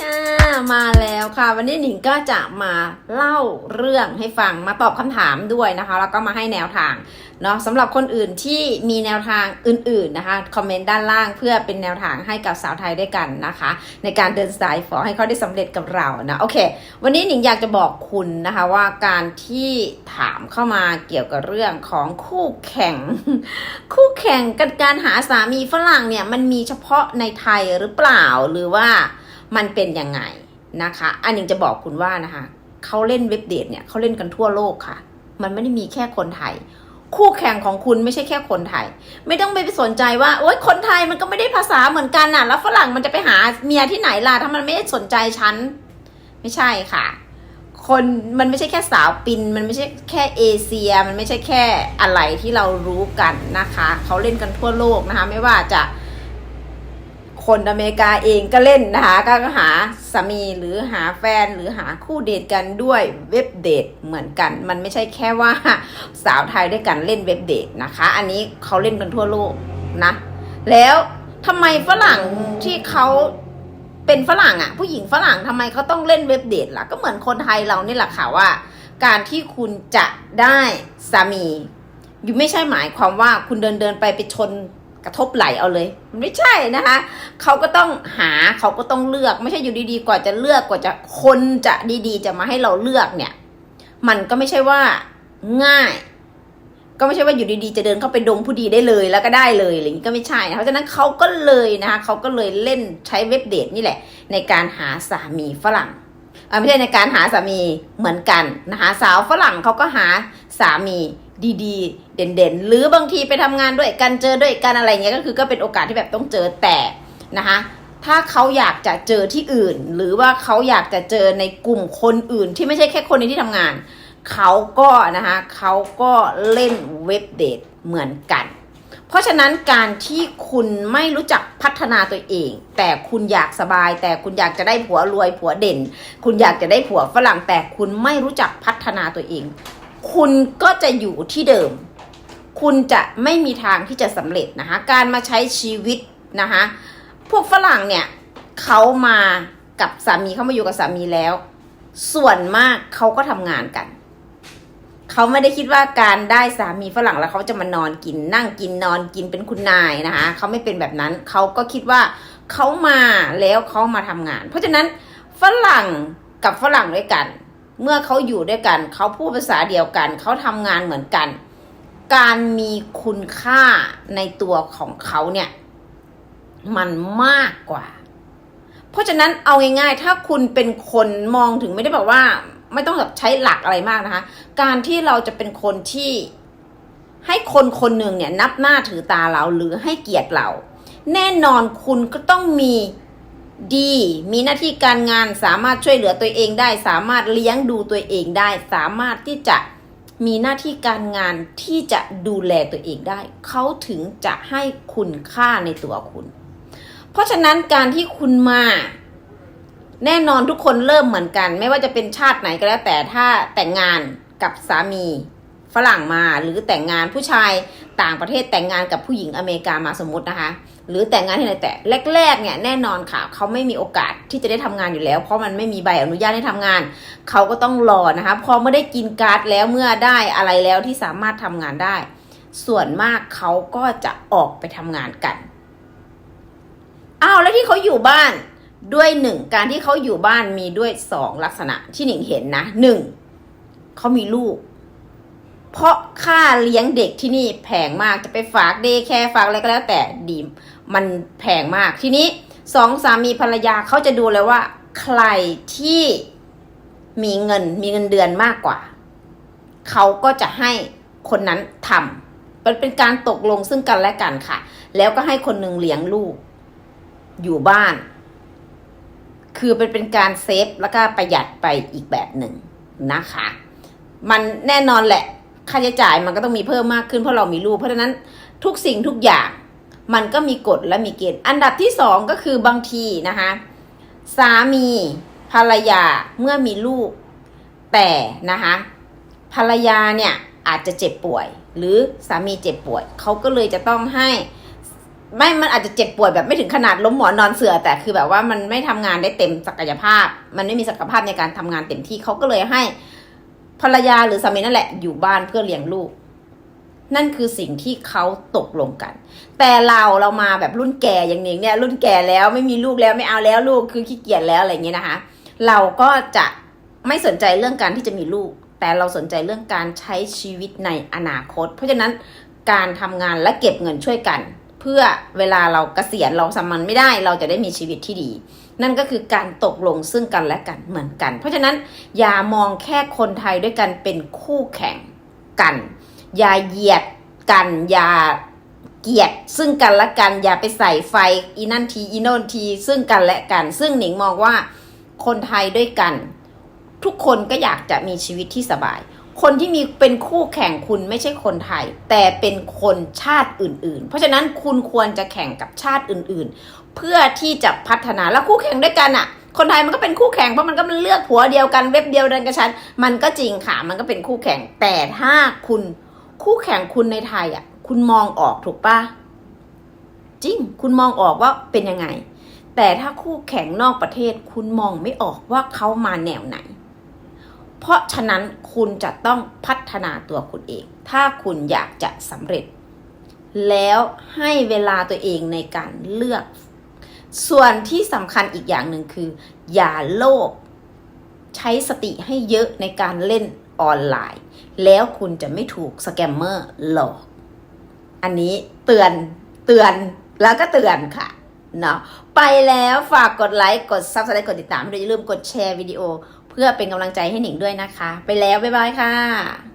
ค่ะ มาแล้วค่ะ วันนี้หนิงก็จะมาเล่าเรื่องให้ฟังมาตอบคำถามด้วยนะคะ แล้วก็มาให้แนวทางเนาะสำหรับคนอื่นที่มีแนวทางอื่นๆนะคะคอมเมนต์ด้านล่างเพื่อเป็นแนวทางให้กับสาวไทยด้วยกันนะคะ ในการเดินสายฝอให้เขาได้สำเร็จกับเรานะโอเค วันนี้หนิงอยากจะบอกคุณนะคะว่าการที่ถามเข้ามาเกี่ยวกับเรื่องของคู่แข่ง คู่แข่งกันการหาสามีฝรั่งเนี่ยมันมีเฉพาะในไทยหรือเปล่าหรือว่า มันเป็นยังไงนะคะ อันนิงจะบอกคุณว่านะคะเขาเล่นเว็บเดทเนี่ยเขาเล่นกันทั่วโลกค่ะ มันไม่ได้มีแค่คนไทย คู่แข่งของคุณไม่ใช่แค่คนไทย ไม่ต้องไปสนใจว่าโอ๊ยคนไทยมันก็ไม่ได้ภาษาเหมือนกันน่ะ แล้วฝรั่งมันจะไปหาเมียที่ไหนล่ะถ้ามันไม่ได้สนใจฉันไม่ใช่ค่ะ คนมันไม่ใช่แค่สาวปิน มันไม่ใช่แค่เอเชีย มันไม่ใช่แค่อะไรที่เรารู้กันนะคะ เขาเล่นกันทั่วโลกนะคะ ไม่ว่าจะ คนอเมริกาเองก็เล่นนะคะก็หาสามีหรือหาแฟนหรือหาคู่เดทกันด้วยเว็บเดทเหมือนกัน มันไม่ใช่แค่ว่าสาวไทยด้วยกันเล่นเว็บเดทนะคะ อันนี้เขาเล่นกันทั่วโลกนะ แล้วทำไมฝรั่งที่เขาเป็นฝรั่งอะ่ะผู้หญิงฝรั่งทำไมเขาต้องเล่นเว็บเดทล่ะก็เหมือนคนไทยเรานี่แหละค่ะว่า การที่คุณจะได้สามีอยู่ไม่ใช่หมายความว่าคุณเดินเดินไปไปชนกระทบไหลเอาเลย มันไม่ใช่นะคะ เขาก็ต้องหาเขาก็ต้องเลือก ไม่ใช่อยู่ดีๆกว่าจะเลือกกว่าจะคนจะดีๆ จะมาให้เราเลือกเนี่ย มันก็ไม่ใช่ว่าง่าย ก็ไม่ใช่ว่าอยู่ดีๆ จะเดินเข้าไปดงผู้ดีได้เลยแล้วก็ได้เลยอะไรอย่างนี้ก็ไม่ใช่นะเพราะฉะนั้นเขาก็เลยนะคะเขาก็เลยเล่นใช้เว็บเดทนี่แหละ ในการหาสามีฝรั่งไม่ใช่ในการหาสามีเหมือนกันนะคะสาวฝรั่งเขาก็หาสามีดีๆ เด่นๆ หรือบางทีไปทำงานด้วยกันเจอด้วยกันอะไรเงี้ยก็คือก็เป็นโอกาสที่แบบต้องเจอแต่ นะคะถ้าเขาอยากจะเจอที่อื่น หรือว่าเขาอยากจะเจอในกลุ่มคนอื่น ที่ไม่ใช่แค่คนในที่ทำงาน เขาก็นะคะเขาก็เล่นเว็บเดทเหมือนกัน เพราะฉะนั้นการที่คุณไม่รู้จักพัฒนาตัวเอง แต่คุณอยากสบาย แต่คุณอยากจะได้ผัวรวยผัวเด่น คุณอยากจะได้ผัวฝรั่งแต่คุณไม่รู้จักพัฒนาตัวเอง คุณก็จะอยู่ที่เดิม คุณจะไม่มีทางที่จะสำเร็จนะคะการมาใช้ชีวิตนะคะ พวกฝรั่งเนี่ยเขามากับสามีเขามาอยู่กับสามีแล้ว ส่วนมากเขาก็ทำงานกันเขาไม่ได้คิดว่าการได้สามีฝรั่งแล้วเขาจะมานอนกิน นั่งกินนอนกินเป็นคุณนายนะคะเขาไม่เป็นแบบนั้นเขาก็คิดว่าเขามาแล้วเขามาทำงาน เพราะฉะนั้นฝรั่งกับฝรั่งด้วยกัน เมื่อเขาอยู่ด้วยกันเขาพูดภาษาเดียวกันเขาทำงานเหมือนกัน การมีคุณค่าในตัวของเขาเนี่ย มันมากกว่า เพราะฉะนั้นเอาง่ายๆ ถ้าคุณเป็นคนมองถึงไม่ได้แบบว่า ไม่ต้องแบบใช้หลักอะไรมากนะคะ การที่เราจะเป็นคนที่ให้คนคนหนึ่งเนี่ยนับหน้าถือตาเราหรือให้เกียรติเรา แน่นอนคุณก็ต้องมีดี มีหน้าที่การงานสามารถช่วยเหลือตัวเองได้ สามารถเลี้ยงดูตัวเองได้ สามารถที่จะมีหน้าที่การงานที่จะดูแลตัวเองได้ เขาถึงจะให้คุณค่าในตัวคุณ เพราะฉะนั้นการที่คุณมา แน่นอนทุกคนเริ่มเหมือนกัน ไม่ว่าจะเป็นชาติไหนก็แล้วแต่ถ้าแต่งงานกับสามีฝรั่งมาหรือแต่งงานผู้ชายต่างประเทศแต่งงานกับผู้หญิงอเมริกามาสมมตินะคะ หรือแต่งงานที่ไหนแต่แรกๆเนี่ยแน่นอนค่ะเขาไม่มีโอกาสที่จะได้ทำงานอยู่แล้ว เพราะมันไม่มีใบอนุญาตให้ทำงาน เขาก็ต้องรอนะคะพอเมื่อได้กินการ์ดแล้วเมื่อได้อะไรแล้วที่สามารถทำงานได้ ส่วนมากเขาก็จะออกไปทำงานกัน อ้าวแล้วที่เขาอยู่บ้านด้วยหนึ่งการที่เขาอยู่บ้านมีด้วยสองลักษณะที่หนิงเห็นนะหนึ่งเขามีลูก เพราะค่าเลี้ยงเด็กที่นี่แพงมากจะไปฝากเดย์แคร์ฝากอะไรก็แล้วแต่ดีมมันแพงมากทีนี้สองสามีภรรยาเขาจะดูเลยว่า ใครที่มีเงินมีเงินเดือนมากกว่า เขาก็จะให้คนนั้นทำมันเป็นการตกลงซึ่งกันและกันค่ะ แล้วก็ให้คนหนึ่งเลี้ยงลูก อยู่บ้าน คือเป็นเป็นการเซฟแล้วก็ประหยัดไปอีกแบบหนึ่งนะคะ มันแน่นอนแหละค่าใช้จ่ายมันก็ต้องมีเพิ่มมากขึ้นเพราะเรามีลูกเพราะฉะนั้นทุกสิ่งทุกอย่างมันก็มีกฎและมีเกณฑ์ อันดับที่สองก็คือบางทีนะคะสามีภรรยาเมื่อมีลูก แต่นะคะภรรยาเนี่ยอาจจะเจ็บป่วย หรือสามีเจ็บป่วยเขาก็เลยจะต้องให้ ไม่มันอาจจะเจ็บป่วยแบบไม่ถึงขนาดล้มหมอนนอนเสือแต่คือแบบว่ามันไม่ทำงานได้เต็มศักยภาพ มันไม่มีศักยภาพในการทำงานเต็มที่เขาก็เลยให้ภรรยาหรือสามีนั่นแหละ อยู่บ้านเพื่อเลี้ยงลูก นั่นคือสิ่งที่เขาตกลงกัน แต่เราเรามาแบบรุ่นแก่อย่างนี้เนี่ย รุ่นแก่แล้วไม่มีลูกแล้วไม่เอาแล้วลูกคือขี้เกียจแล้วอะไรเงี้ยนะคะ เราก็จะไม่สนใจเรื่องการที่จะมีลูก แต่เราสนใจเรื่องการใช้ชีวิตในอนาคต เพราะฉะนั้นการทำงานและเก็บเงินช่วยกัน เพื่อเวลาเราเกษียณเราสมันไม่ได้ เราจะได้มีชีวิตที่ดี นั่นก็คือการตกลงซึ่งกันและกันเหมือนกัน เพราะฉะนั้นอย่ามองแค่คนไทยด้วยกันเป็นคู่แข่งกัน อย่าเหยียดกัน อย่าเกลียดซึ่งกันและกัน อย่าไปใส่ไฟอีนั่นทีอีโนนที ซึ่งกันและกัน ซึ่งหนิงมองว่าคนไทยด้วยกัน ทุกคนก็อยากจะมีชีวิตที่สบาย คนที่มีเป็นคู่แข่งคุณไม่ใช่คนไทย แต่เป็นคนชาติอื่น ๆ เพราะฉะนั้นคุณควรจะแข่งกับชาติอื่น ๆ เพื่อที่จะพัฒนาแล้วคู่แข่งด้วยกันอะคนไทยมันก็เป็นคู่แข่งเพราะมันก็มันเลือกผัวเดียวกันเว็บเดียวกันกับฉันมันก็จริงค่ะ มันก็เป็นคู่แข่งแต่ถ้าคุณคู่แข่งคุณในไทยอะ คุณมองออกถูกปะจริง คุณมองออกว่าเป็นยังไง แต่ถ้าคู่แข่งนอกประเทศ คุณมองไม่ออกว่าเขามาแนวไหน เพราะฉะนั้นคุณจะต้องพัฒนาตัวคุณเอง ถ้าคุณอยากจะสำเร็จ แล้วให้เวลาตัวเองในการเลือก ส่วนที่สำคัญอีกอย่างหนึ่งคือ อย่าโลภใช้สติให้เยอะในการเล่นออนไลน์ แล้วคุณจะไม่ถูกสแกมเมอร์หลอก อันนี้เตือนเตือนแล้วก็เตือนค่ะเนาะไปแล้วฝากกดไลค์ กด Subscribe กดติดตามด้วยอย่าลืมกดแชร์วิดีโอ เพื่อเป็นกำลังใจให้หนิงด้วยนะคะ ไปแล้ว บ๊ายบายค่ะ